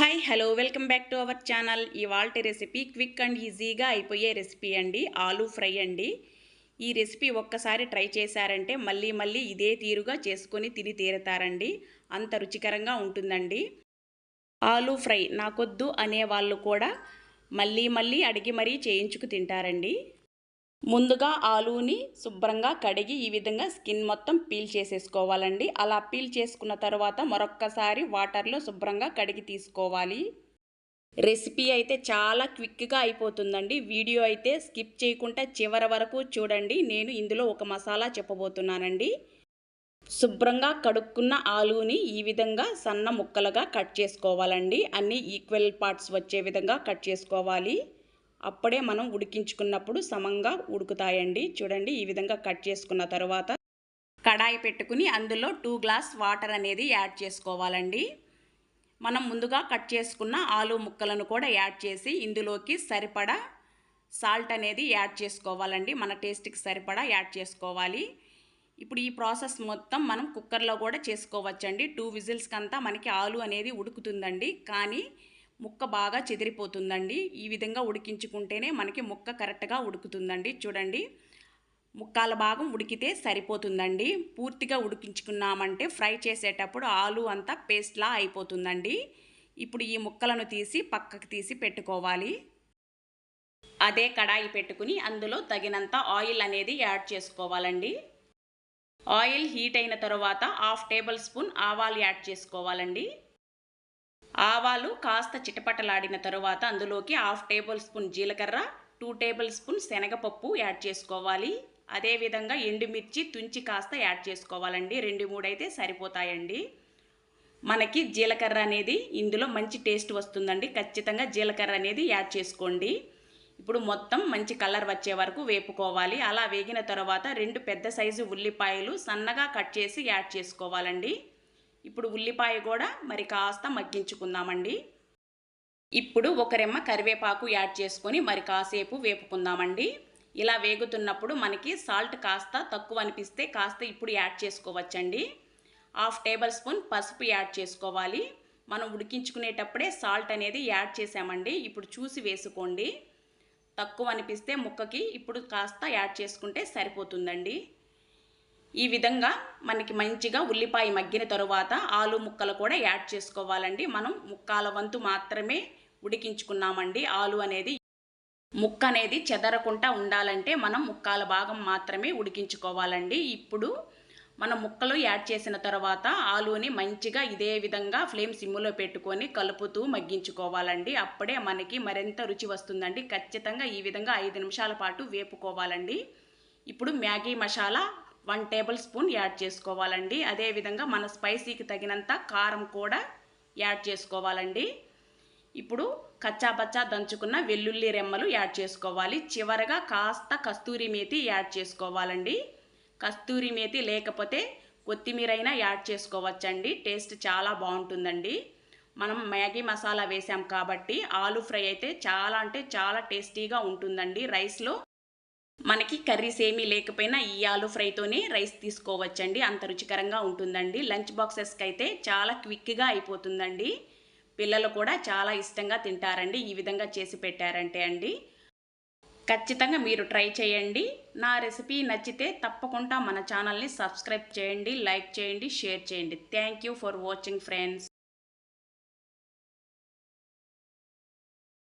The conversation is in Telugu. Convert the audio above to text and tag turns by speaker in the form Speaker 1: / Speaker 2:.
Speaker 1: Hi hello welcome back to our channel ఇవాల్టి రెసిపీ క్విక్ అండ్ ఈజీగా అయిపోయే రెసిపీ అండి ఆలూ ఫ్రై అండి. ఈ రెసిపీ ఒక్కసారి ట్రై చేశారంటే మళ్ళీ మళ్ళీ ఇదే తీరుగా చేసుకొని తిని తీరతారండి. అంత రుచికరంగా ఉంటుందండి. ఆలూ ఫ్రై నాకొద్దు అనే వాళ్ళు కూడా మళ్ళీ మళ్ళీ అడిగి మరీ చేయించుకు తింటారండి. ముందుగా ఆలూని శుభ్రంగా కడిగి ఈ విధంగా స్కిన్ మొత్తం పీల్ చేసేసుకోవాలండి. అలా పీల్ చేసుకున్న తర్వాత మరొక్కసారి వాటర్లో శుభ్రంగా కడిగి తీసుకోవాలి. రెసిపీ అయితే చాలా క్విక్గా అయిపోతుందండి. వీడియో అయితే స్కిప్ చేయకుండా చివరి వరకు చూడండి. నేను ఇందులో ఒక మసాలా చెప్పబోతున్నానండి. శుభ్రంగా కడుక్కున్న ఆలూని ఈ విధంగా సన్న ముక్కలుగా కట్ చేసుకోవాలండి. అన్ని ఈక్వల్ పార్ట్స్ వచ్చే విధంగా కట్ చేసుకోవాలి. అప్పుడే మనం ఉడికించుకున్నప్పుడు సమంగా ఉడుకుతాయండి. చూడండి ఈ విధంగా కట్ చేసుకున్న తర్వాత కడాయి పెట్టుకుని అందులో టూ గ్లాస్ వాటర్ అనేది యాడ్ చేసుకోవాలండి. మనం ముందుగా కట్ చేసుకున్న ఆలు ముక్కలను కూడా యాడ్ చేసి ఇందులోకి సరిపడా సాల్ట్ అనేది యాడ్ చేసుకోవాలండి. మన టేస్ట్కి సరిపడా యాడ్ చేసుకోవాలి. ఇప్పుడు ఈ ప్రాసెస్ మొత్తం మనం కుక్కర్లో కూడా చేసుకోవచ్చండి. టూ విజిల్స్కి అంతా మనకి ఆలు అనేది ఉడుకుతుందండి. కానీ ముక్క బాగా చెదిరిపోతుందండి. ఈ విధంగా ఉడికించుకుంటేనే మనకి ముక్క కరెక్ట్గా ఉడుకుతుందండి. చూడండి. ముక్కాల భాగం ఉడికితే సరిపోతుందండి. పూర్తిగా ఉడికించుకున్నామంటే ఫ్రై చేసేటప్పుడు ఆలు అంతా పేస్ట్లా అయిపోతుందండి. ఇప్పుడు ఈ ముక్కలను తీసి పక్కకు తీసి పెట్టుకోవాలి. అదే కడాయి పెట్టుకుని అందులో తగినంత ఆయిల్ అనేది యాడ్ చేసుకోవాలండి. ఆయిల్ హీట్ అయిన తర్వాత హాఫ్ టేబుల్ స్పూన్ ఆవాలు యాడ్ చేసుకోవాలండి. ఆవాలు కాస్త చిటపటలాడిన తరువాత అందులోకి హాఫ్ టేబుల్ స్పూన్ జీలకర్ర టూ టేబుల్ స్పూన్ శనగపప్పు యాడ్ చేసుకోవాలి. అదేవిధంగా ఎండుమిర్చి తుంచి కాస్త యాడ్ చేసుకోవాలండి. రెండు మూడైతే సరిపోతాయండి. మనకి జీలకర్ర అనేది ఇందులో మంచి టేస్ట్ వస్తుందండి. ఖచ్చితంగా జీలకర్ర అనేది యాడ్ చేసుకోండి. ఇప్పుడు మొత్తం మంచి కలర్ వచ్చే వరకు వేపుకోవాలి. అలా వేగిన తర్వాత రెండు పెద్ద సైజు ఉల్లిపాయలు సన్నగా కట్ చేసి యాడ్ చేసుకోవాలండి. ఇప్పుడు ఉల్లిపాయ కూడా మరి కాస్త మగ్గించుకుందామండి. ఇప్పుడు ఒక రెమ్మ కరివేపాకు యాడ్ చేసుకొని మరి కాసేపు వేపుకుందామండి. ఇలా వేగుతున్నప్పుడు మనకి సాల్ట్ కాస్త తక్కువ అనిపిస్తే కాస్త ఇప్పుడు యాడ్ చేసుకోవచ్చండి. హాఫ్ టేబుల్ స్పూన్ పసుపు యాడ్ చేసుకోవాలి. మనం ఉడికించుకునేటప్పుడే సాల్ట్ అనేది యాడ్ చేసామండి. ఇప్పుడు చూసి వేసుకోండి. తక్కువ అనిపిస్తే ముక్కకి ఇప్పుడు కాస్త యాడ్ చేసుకుంటే సరిపోతుందండి. ఈ విధంగా మనకి మంచిగా ఉల్లిపాయ మగ్గిన తరువాత ఆలు ముక్కలు కూడా యాడ్ చేసుకోవాలండి. మనం ముక్కాల వంతు మాత్రమే ఉడికించుకున్నామండి. ఆలు అనేది ముక్క అనేది చెదరకుండా ఉండాలంటే మనం ముక్కాల భాగం మాత్రమే ఉడికించుకోవాలండి. ఇప్పుడు మనం ముక్కలు యాడ్ చేసిన తర్వాత ఆలుని మంచిగా ఇదే విధంగా ఫ్లేమ్ సిమ్ములో పెట్టుకొని కలుపుతూ మగ్గించుకోవాలండి. అప్పుడే మనకి మరింత రుచి వస్తుందండి. ఖచ్చితంగా ఈ విధంగా ఐదు నిమిషాల పాటు వేపుకోవాలండి. ఇప్పుడు Maggi masala one tablespoon add చేసుకోవాలండి. అదేవిధంగా మన స్పైసీకి తగినంత కారం కూడా యాడ్ చేసుకోవాలండి. ఇప్పుడు కచ్చాపచ్చా దంచుకున్న వెల్లుల్లి రెమ్మలు యాడ్ చేసుకోవాలి. చివరగా కాస్త కస్తూరి మేతి యాడ్ చేసుకోవాలండి. కస్తూరి మేతి లేకపోతే కొత్తిమీర అయినా యాడ్ చేసుకోవచ్చండి. టేస్ట్ చాలా బాగుంటుందండి. మనం మ్యాగీ మసాలా వేసాం కాబట్టి ఆలు ఫ్రై అయితే చాలా అంటే చాలా టేస్టీగా ఉంటుందండి రైస్లో. మనకి కర్రీస్ ఏమీ లేకపోయినా ఈ ఆలు ఫ్రైతోనే రైస్ తీసుకోవచ్చండి. అంత రుచికరంగా ఉంటుందండి. లంచ్ బాక్సెస్కి అయితే చాలా క్విక్గా అయిపోతుందండి. పిల్లలు కూడా చాలా ఇష్టంగా తింటారండి. ఈ విధంగా చేసి పెట్టారంటే అండి. ఖచ్చితంగా మీరు ట్రై చేయండి. నా రెసిపీ నచ్చితే తప్పకుండా మన ఛానల్ని సబ్స్క్రైబ్ చేయండి లైక్ చేయండి షేర్ చేయండి. Thank you for watching friends.